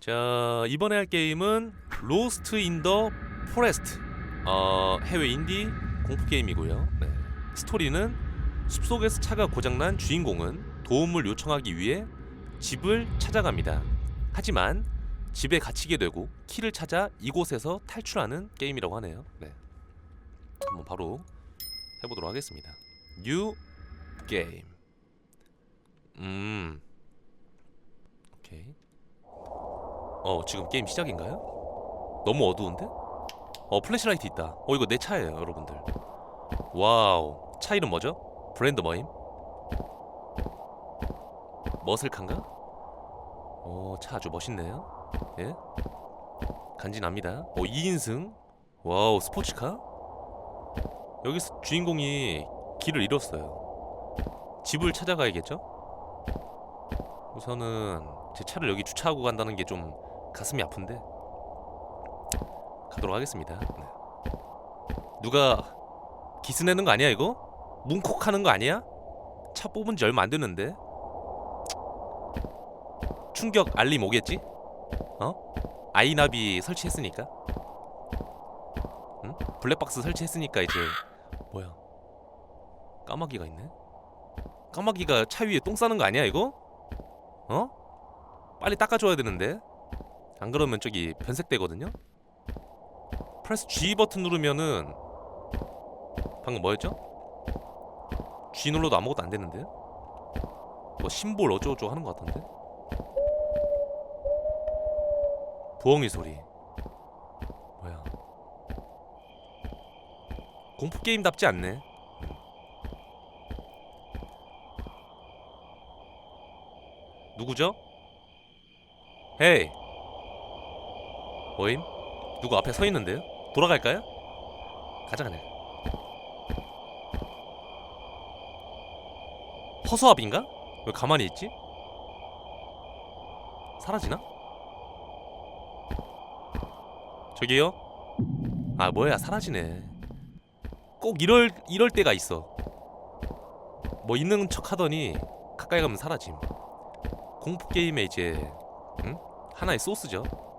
자 이번에 할 게임은 로스트 인 더 포레스트 어, 해외 인디 공포 게임이고요. 네. 스토리는 숲속에서 차가 고장난 주인공은 도움을 요청하기 위해 집을 찾아갑니다. 하지만 집에 갇히게 되고 키를 찾아 이곳에서 탈출하는 게임이라고 하네요. 네. 한번 바로 해보도록 하겠습니다. 뉴 게임 음 오케이 어 지금 게임 시작인가요? 너무 어두운데? 어 플래시라이트 있다 어 이거 내 차예요 여러분들 와우 차 이름 뭐죠? 브랜드 뭐임? 머슬칸가? 어차 아주 멋있네요 예? 간지납니다 어 2인승 와우 스포츠카 여기서 주인공이 길을 잃었어요 집을 찾아가야겠죠? 우선은 제 차를 여기 주차하고 간다는 게 좀 가슴이 아픈데 가도록 하겠습니다. 네. 누가 기스 내는 거 아니야 이거? 뭉콕하는 거 아니야? 차 뽑은 지 얼마 안 됐는데 충격 알림 오겠지? 어? 아이나비 설치했으니까 응? 블랙박스 설치했으니까 이제 뭐야 까마귀가 있네 까마귀가 차 위에 똥 싸는 거 아니야 이거? 어? 빨리 닦아줘야 되는데 안 그러면 저기 변색되거든요. 프레스 G 버튼 누르면은 방금 뭐였죠? G 눌러도 아무것도 안 되는데? 뭐 심볼 어쩌고저쩌고 하는 것 같던데? 부엉이 소리 뭐야 공포 게임답지 않네. 누구죠? 헤이 뭐임? 누구 앞에 서 있는데요? 돌아갈까요? 가자 그냥 허수아비인가? 왜 가만히 있지? 사라지나? 저기요? 아 뭐야 사라지네 꼭 이럴 이럴 때가 있어 뭐 있는 척 하더니 가까이 가면 사라짐 공포 게임의 이제 응? 하나의 소스죠.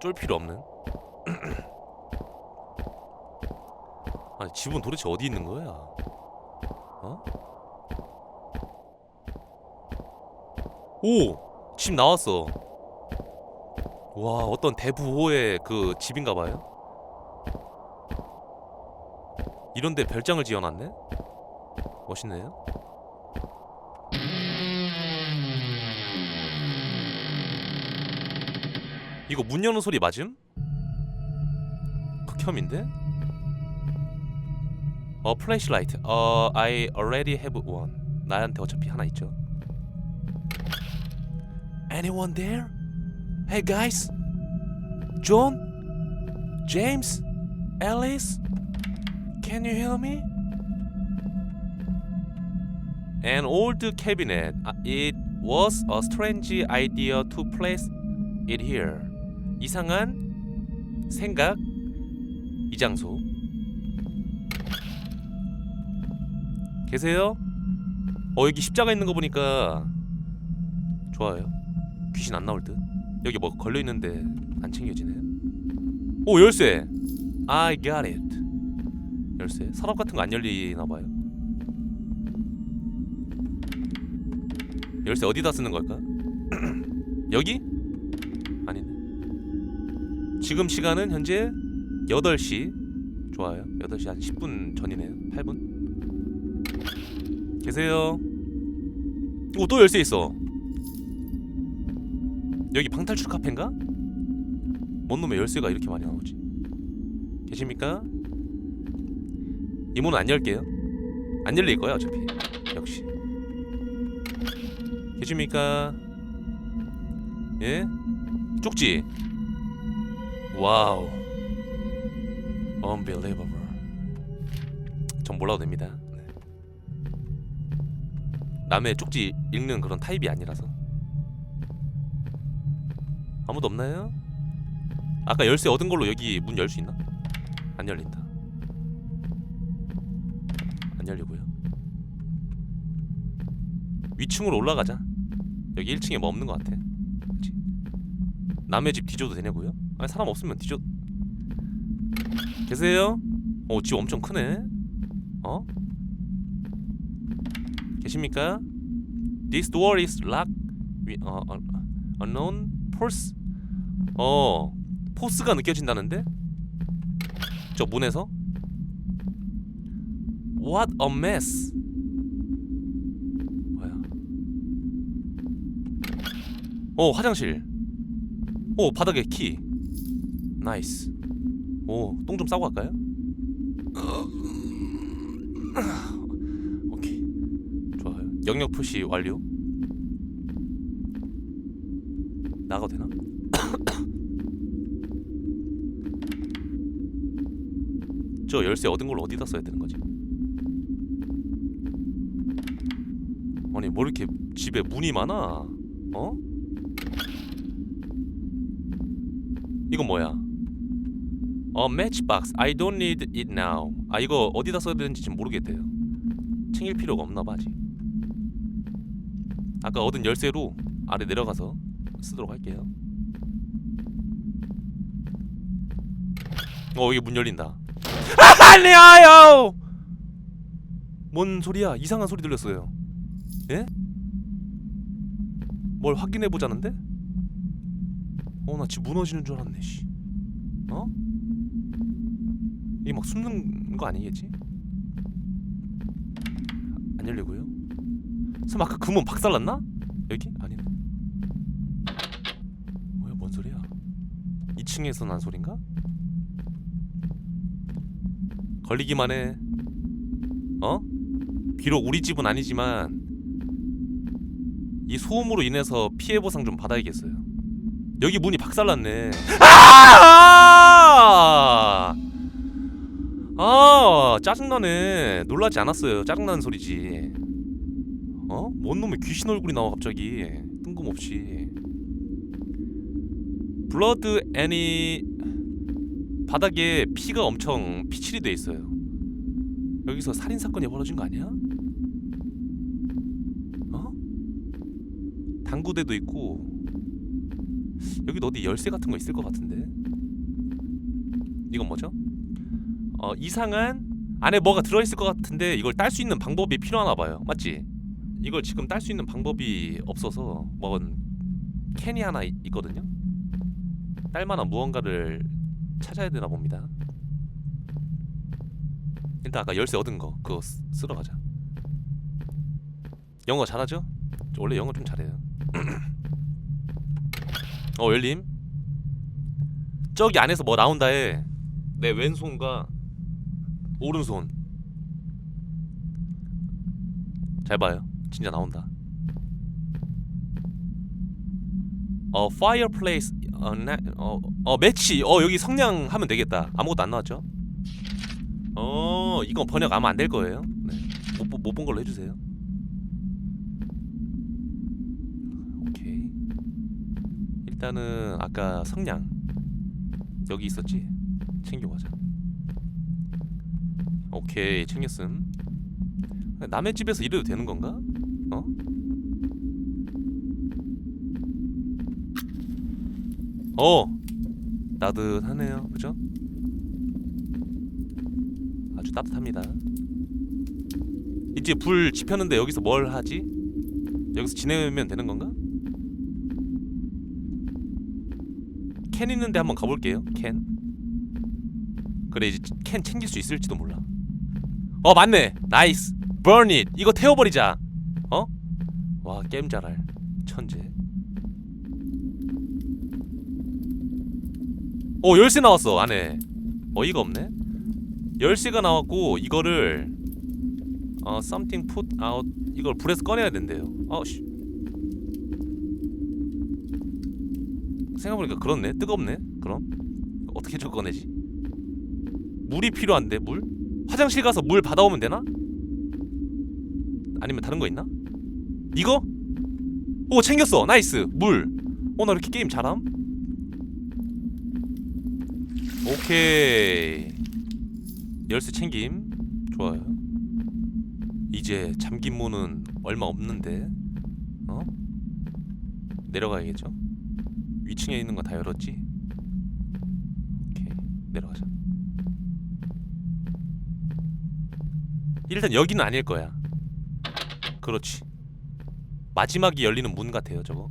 쫄 필요 없는. 아니 집은 도대체 어디 있는 거야? 어? 오! 집 나왔어. 와 어떤 대부호의 그 집인가 봐요. 이런데 별장을 지어놨네? 멋있네요. 이거 문 여는 소리 맞음? 극혐인데? 어 플래시라이트 어 I already have one 나한테 어차피 하나 있죠 Anyone there? Hey guys John? James? Alice? Can you hear me? An old cabinet Uh, It was a strange idea to place it here 이상한 생각. 이 장소. 계세요? 어 여기 십자가 있는 거 보니까 좋아요. 귀신 안 나올 듯. 여기 뭐 걸려 있는데 안 챙겨지네. 오 열쇠. I got it. 열쇠. 서랍 같은 거 안 열리나 봐요. 열쇠 어디다 쓰는 걸까? 여기 지금 시간은 현재 8시. 좋아요. 8시 한 10분 전이네요. 8분. 계세요? 오또 열쇠 있어. 여기 방탈출 카페인가? 뭔 놈의 열쇠가 이렇게 많이 나오지? 계십니까? 이 문은 안 열게요. 안 열릴 거야 어차피. 역시. 계십니까? 예? 쪽지 와우 Unbelievable 전 몰라도 됩니다 네. 남의 쪽지 읽는 그런 타입이 아니라서 아무도 없나요? 아까 열쇠 얻은 걸로 여기 문 열 수 있나? 안 열린다 안 열리고요 위층으로 올라가자 여기 1층에 뭐 없는 것 같아 그치? 남의 집 뒤져도 되냐고요? 아니 사람 없으면 뒤져 계세요? 어집 엄청 크네 어? 계십니까? This door is locked wi- 어, 어, unknown force 어 포스가 느껴진다는데? 저 문에서? What a mess 뭐야 어 화장실 오 바닥에 키 나이스 오 똥 좀 싸고 갈까요? 오케이 좋아요 영역 표시 완료 나가도 되나? 저 열쇠 얻은 걸 어디다 써야 되는 거지? 아니 뭐 이렇게 집에 문이 많아? 어? 이건 뭐야? 어 matchbox. I don't need it now. 아 이거 어디다 써야 되는지 지금 모르겠대요. 챙길 필요가 없나 봐 아직. 아까 얻은 열쇠로 아래 내려가서 쓰도록 할게요. 어 이게 문 열린다. 아니야요. 뭔 소리야? 이상한 소리 들렸어요. 예? 뭘 확인해 보자는데? 어나집 무너지는 줄 알았네 씨. 어? 이게 막 숨는 거 아니겠지? 안 열리고요. 설마 아까 그 문 박살났나? 여기? 아니네. 뭐야 뭔 소리야? 2층에서 난 소린가? 걸리기만 해. 어? 비록 우리 집은 아니지만 이 소음으로 인해서 피해 보상 좀 받아야겠어요. 여기 문이 박살났네. 아! 아, 짜증나네. 놀라지 않았어요. 짜증나는 소리지. 어? 뭔 놈의 귀신 얼굴이 나와 갑자기. 뜬금없이. 블러드 애니 바닥에 피가 엄청 피칠이 돼 있어요. 여기서 살인 사건이 벌어진 거 아니야? 어? 당구대도 있고 여기도 어디 열쇠 같은 거 있을 것 같은데 이건 뭐죠? 어 이상한 안에 뭐가 들어있을 것 같은데 이걸 딸 수 있는 방법이 필요하나 봐요. 맞지? 이걸 지금 딸 수 있는 방법이 없어서 뭔 캔이 하나 있, 있거든요. 딸 만한 무언가를 찾아야 되나 봅니다. 일단 아까 열쇠 얻은 거 그거 쓰, 쓰러 가자. 영어 잘하죠? 저 원래 영어 좀 잘해요. 어 열림? 저기 안에서 뭐 나온다에 내 왼손과 오른손. 잘 봐요. 진짜 나온다. 어 fireplace 어, 나, 어, 어 매치. 어 여기 성냥 하면 되겠다. 아무것도 안 나왔죠? 어 이건 번역 아마 안 될 거예요. 네. 못못 본 걸로 해주세요. 오케이. 일단은 아까 성냥 여기 있었지? 챙겨가자 오케이 챙겼음 남의 집에서 이래도 되는 건가? 어? 어 따뜻하네요 그죠? 아주 따뜻합니다 이제 불 지폈는데 여기서 뭘 하지? 여기서 지내면 되는 건가? 캔 있는데 한번 가볼게요 캔 그래 이제 캔 챙길 수 있을지도 몰라 어 맞네. 나이스. Burn it. 이거 태워버리자. 어? 와 게임 잘할. 천재. 어 열쇠 나왔어 안에. 어이가 없네. 열쇠가 나왔고 이거를 어 something put out. 이걸 불에서 꺼내야 된대요. 아씨. 생각해보니까 그렇네. 뜨겁네. 그럼? 어떻게 저 꺼내지? 물이 필요한데 물 화장실 가서 물 받아오면 되나? 아니면 다른 거 있나? 이거? 오 챙겼어. 나이스. 물어나 이렇게 게임 잘함? 오케이. 열쇠 챙김. 좋아요. 이제 잠긴 문은 얼마 없는데 어? 내려가야겠죠? 위층에 있는 거 다 열었지? 오케이. 내려가자 일단 여기는 아닐 거야. 그렇지. 마지막이 열리는 문 같아요 저거.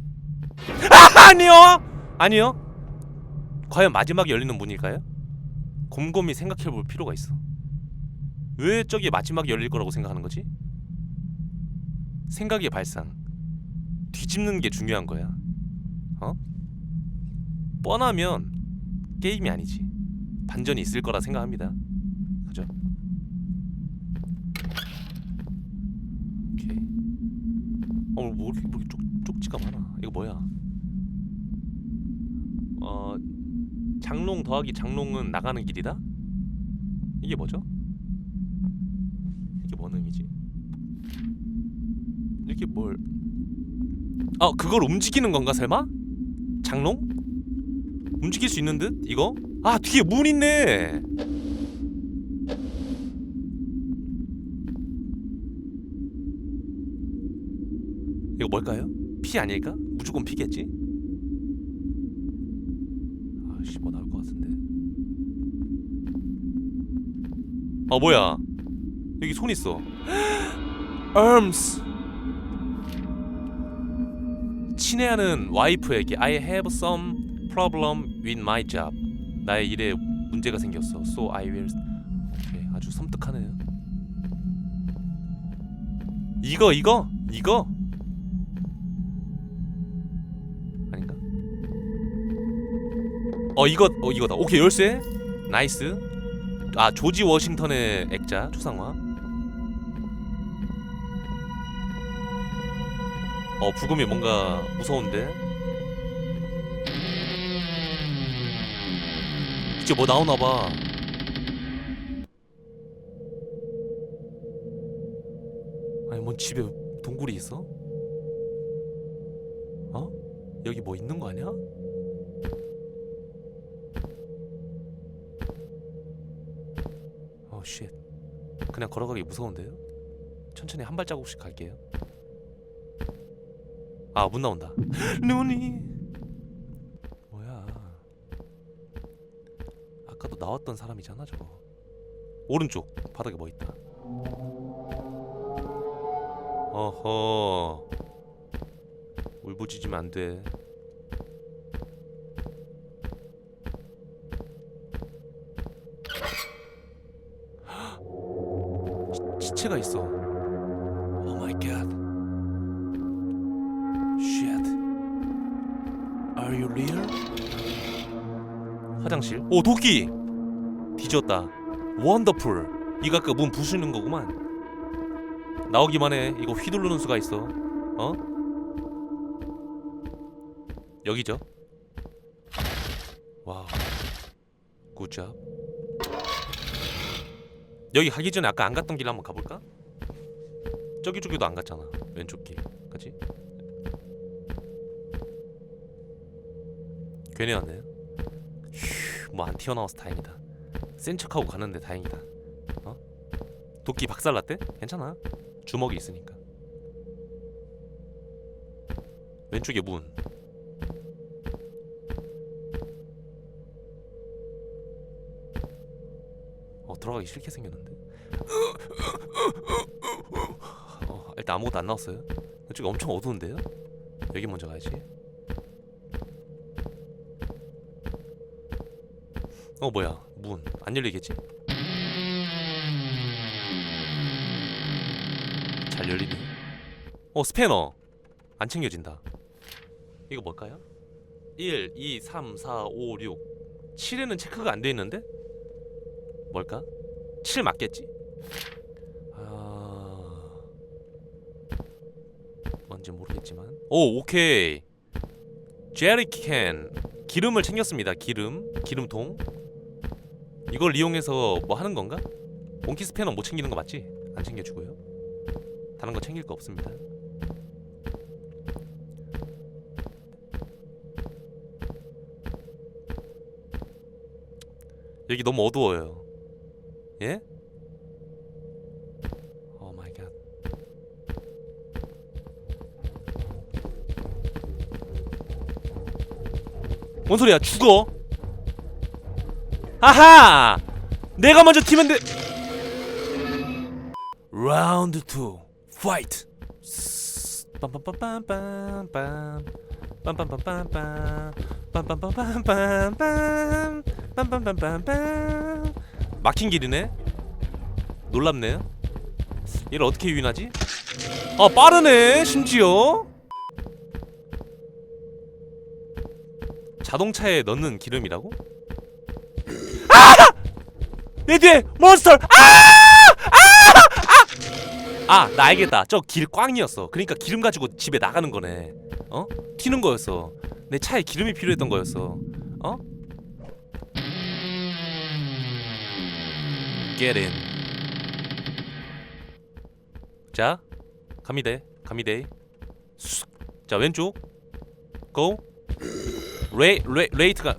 아, 아니요! 아니요? 과연 마지막에 열리는 문일까요? 곰곰이 생각해 볼 필요가 있어. 왜 저기 마지막에 열릴 거라고 생각하는 거지? 생각의 발상. 뒤집는 게 중요한 거야. 어? 뻔하면 게임이 아니지. 반전이 있을 거라 생각합니다 어, 뭐 이렇게, 뭐 이렇게 쪽, 쪽지가 많아 이거 뭐야 어 장롱 더하기 장롱은 나가는 길이다? 이게 뭐죠? 이게 뭔 의미지? 이게 뭘? 아 그걸 움직이는 건가 설마? 장롱? 움직일 수 있는 듯? 이거? 아 뒤에 문 있네. 뭘까요? 피 아닐까? 무조건 피겠지? 아씨 뭐 나올 것 같은데. 아 뭐야? 여기 손 있어. arms. 친애하는 와이프에게 I have some problem with my job. 나의 일에 문제가 생겼어. So I will. 오케이, 아주 섬뜩하네요. 이거 이거 이거 어 이거 어 이거다. 오케이 열쇠. 나이스. 아 조지 워싱턴의 액자 초상화. 어 부금이 뭔가 무서운데 이제 뭐 나오나봐 아니 뭔 집에 동굴이 있어? 어? 여기 뭐 있는 거 아니야? 쉣 그냥 걸어가기 무서운데요? 천천히 한 발자국씩 갈게요. 아 문 나온다. 눈이 뭐야? 아까도 나왔던 사람이잖아 저거. 오른쪽 바닥에 뭐 있다. 어허. 울부짖으면 안돼 시체가 있어 오 마이 갓 Shit. Are you real? 화장실. 오 도끼. 뒤졌다. 원더풀. 이거 아까 문 부수는 거구만. 나오기만 해. 이거 휘두르는 수가 있어. 어? 여기죠. 와우. 굿잡. 여기 가기 전에 아까 안 갔던 길 한번 가볼까? 저기 쪽에도 안 갔잖아. 왼쪽 길. 그치? 괜히 왔네요. 뭐안 튀어나와서 다행이다. 센 척하고 가는데 다행이다. 어? 도끼 박살났대? 괜찮아. 주먹이 있으니까. 왼쪽에 문. 어 들어가기 싫게 생겼는데. 어, 일단 아무것도 안 나왔어요. 이쪽이 엄청 어두운데요? 여기 먼저 가야지. 어 뭐야 문 안 열리겠지? 잘 열리네 어 스패너 안 챙겨진다 이거 뭘까요? 1, 2, 3, 4, 5, 6 7에는 체크가 안 돼 있는데? 뭘까? 7 맞겠지? 아... 뭔지 모르겠지만 오 오케이 제리캔 기름을 챙겼습니다 기름 기름통 이걸 이용해서 뭐 하는 건가? 몽키 스 패너 못 챙기는 거 맞지? 안 챙겨주고요. 다른 거 챙길 거 없습니다. 여기 너무 어두워요. 예? 오 마이 갓. 뭔 소리야? 죽어? 아하! 내가 먼저 튀면 돼 라운드 2 파이트 빰빰빰빰빰빰 빰빰빰빰빰 빰빰빰빰빰빰. 빰빰빰빰빰 막힌 길이네 놀랍네요 얘를 어떻게 유인하지? 아 빠르네 심지어 자동차에 넣는 기름이라고? 아! 내 뒤에 몬스터! 아! 아! 아! 나 알겠다. 저 길 꽝이었어. 그러니까 기름 가지고 집에 나가는 거네. 어? 튀는 거였어. 내 차에 기름이 필요했던 거였어. 어? Get in. 자. 갑니다. 쑥. 자 왼쪽. Go. 레이 레이 레이트가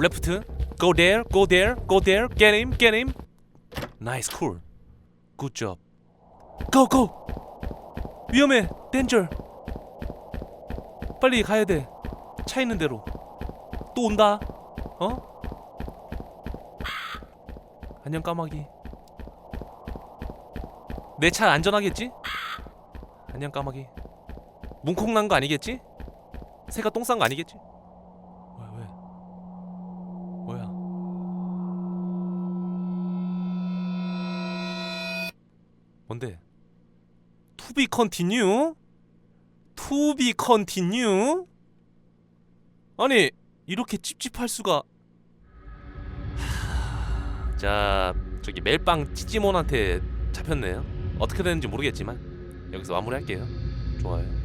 레프트. Go there. Go there. Go there. Get him. Get him. Nice, cool. Good job. Go go. 위험해. Danger. 빨리 가야 돼. 차 있는 대로. 또 온다. 어? 안녕 까마귀. 내 차 안전하겠지? 안녕 까마귀. 뭉콩 난 거 아니겠지? 새가 똥 싼 거 아니겠지? 왜 왜? 뭐야? 뭔데? Continue? To be continue? 아니 이렇게 찝찝할 수가 하... 자 저기 멜빵 찌찌몬한테 잡혔네요. 어떻게 되는지 모르겠지만 여기서 마무리할게요. 좋아요